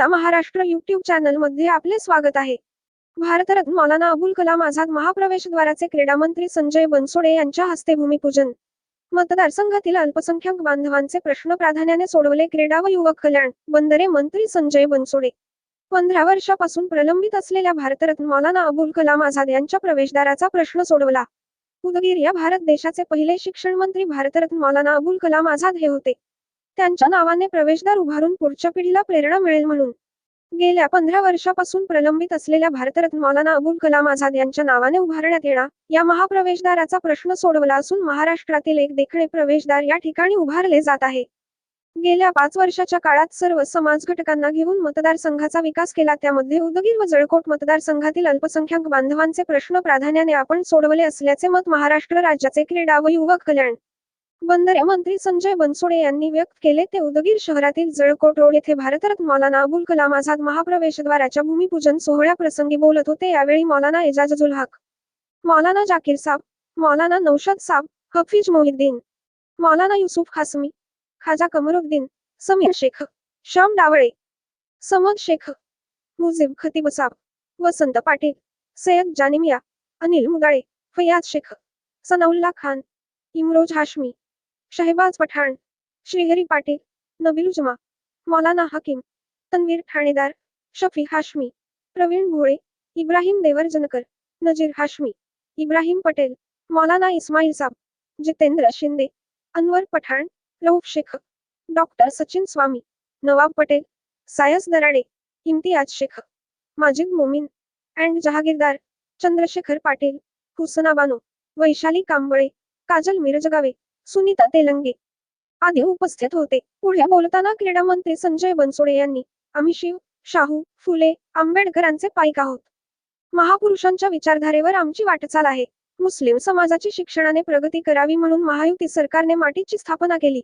आपला महाराष्ट्र युट्यूब चॅनलमध्ये आपले स्वागत आहे. भारतरत्न मौलाना अबुल कलाम आझाद महाप्रवेशद्वाराचे क्रीडा मंत्री संजय बनसोडे यांच्या हस्ते भूमिपूजन. मतदारसंघातील अल्पसंख्याक बांधवांचे प्रश्न प्राधान्याने सोडवले क्रीडा व युवक कल्याण बंदरे मंत्री संजय बनसोडे. पंधरा वर्षापासून प्रलंबित असलेल्या भारतरत्न मौलाना अबुल कलाम आझाद यांच्या प्रवेशद्वाराचा प्रश्न सोडवला. उदगीर या भारत देशाचे पहिले शिक्षण मंत्री भारतरत्न मौलाना अबुल कलाम आझाद हे होते. त्यांच्या नावाने प्रवेशद्वार उभारून पुढच्या पिढीला प्रेरणा मिळेल म्हणून. गेल्या पंधरा वर्षापासून प्रलंबित असलेल्या भारतरत्न मौलाना अबुल कलाम आझाद यांच्या नावाने उभारण्यात येणार या महाप्रवेशद्वाराचा प्रश्न सोडवला असून महाराष्ट्रातील एक देखणे प्रवेशद्वार या ठिकाणी उभारले जात आहे. गेल्या पाच वर्षाच्या काळात सर्व समाज घटकांना घेऊन मतदारसंघाचा विकास केला. त्यामध्ये उदगीर व जळकोट मतदारसंघातील अल्पसंख्याक बांधवांचे प्रश्न प्राधान्याने आपण सोडवले असल्याचे मत महाराष्ट्र राज्याचे क्रीडा व युवक कल्याण बंदरे मंत्री संजय बनसोडे यांनी व्यक्त केले ते उदगीर शहरातील जळकोट रोड येथे भारतरत्न मौलाना अबुल कलाम आझाद महाप्रवेशद्वाराच्या भूमिपूजन सोहळ्याप्रसंगी बोलत होते. यावेळी मौलाना एजाजुल हक मौलाना जाकीर साब मौलाना नौशाद साब हफीज मोहिद्दीन मौलाना युसुफ खासमी खाजा कमरुद्दीन समीर शेख श्याम डावळे समद शेख मुजीब खतीब साब वसंत पाटील सय्यद जानिमिया अनिल मुदाळे फयाज शेख सनाउल्ला खान इमरोज हाशमी शहबाज पठाण श्रीहरी पाटील नबील मौलाना हकीम तन्वीर ठाणेदार शफी हाशमी प्रवीण भोळे इब्राहिम देवरजनकर नजीर हाशमी इब्राहिम पटेल मौलाना इस्माईल साब जितेंद्र शिंदे अनवर पठाण रऊफ शेख डॉक्टर सचिन स्वामी नवाब पटेल सायस दराडे इम्तियाज शेख माजिद मोमीन अँड जहागीरदार चंद्रशेखर पाटील हुसना बानो वैशाली कांबळे काजल मिरजगावे सुनीता तेलंगे. आदी उपस्थित होते. पुढे बोलताना क्रीडा मंत्री संजय बनसोडे यांनी आम्ही शिव शाहू फुले आंबेडकरांचे पाईक आहोत. महापुरुषांच्या विचारधारेवर आमची वाटचाल आहे. मुस्लिम समाजाची शिक्षणाने प्रगती करावी म्हणून महायुती सरकारने माटीची स्थापना केली.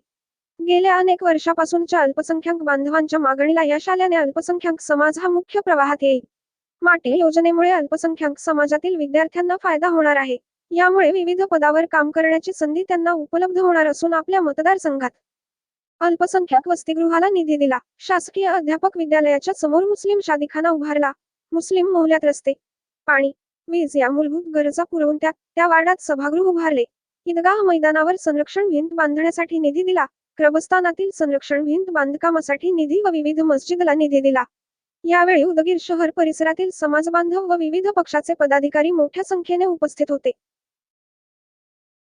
गेल्या अनेक वर्षापासूनच्या अल्पसंख्याक बांधवांच्या मागणीला यश आल्याने अल्पसंख्याक समाज हा मुख्य प्रवाहात येईल. माटी योजनेमुळे अल्पसंख्याक समाजातील विद्यार्थ्यांना फायदा होणार आहे. यामुळे विविध पदावर काम करण्याची संधी त्यांना उपलब्ध होणार असून आपल्या मतदारसंघात अल्पसंख्याक वसतिगृहाला निधी दिला. शासकीय अध्यापक विद्यालयाच्या समोर मुस्लिम शादीखाना उभारला. मुस्लिम मोहल्यात रस्ते पाणी वीज या मूलभूत गरजा पुरवून त्या त्या वार्डात सभागृह उभारले. ईदगाह मैदानावर संरक्षण भिंत बांधण्यासाठी निधी दिला. क्रबस्तानातील संरक्षण भिंत बांधकामासाठी निधी व विविध मस्जिदला निधी दिला. यावेळी उदगीर शहर परिसरातील समाजबांधव व विविध पक्षाचे पदाधिकारी मोठ्या संख्येने उपस्थित होते.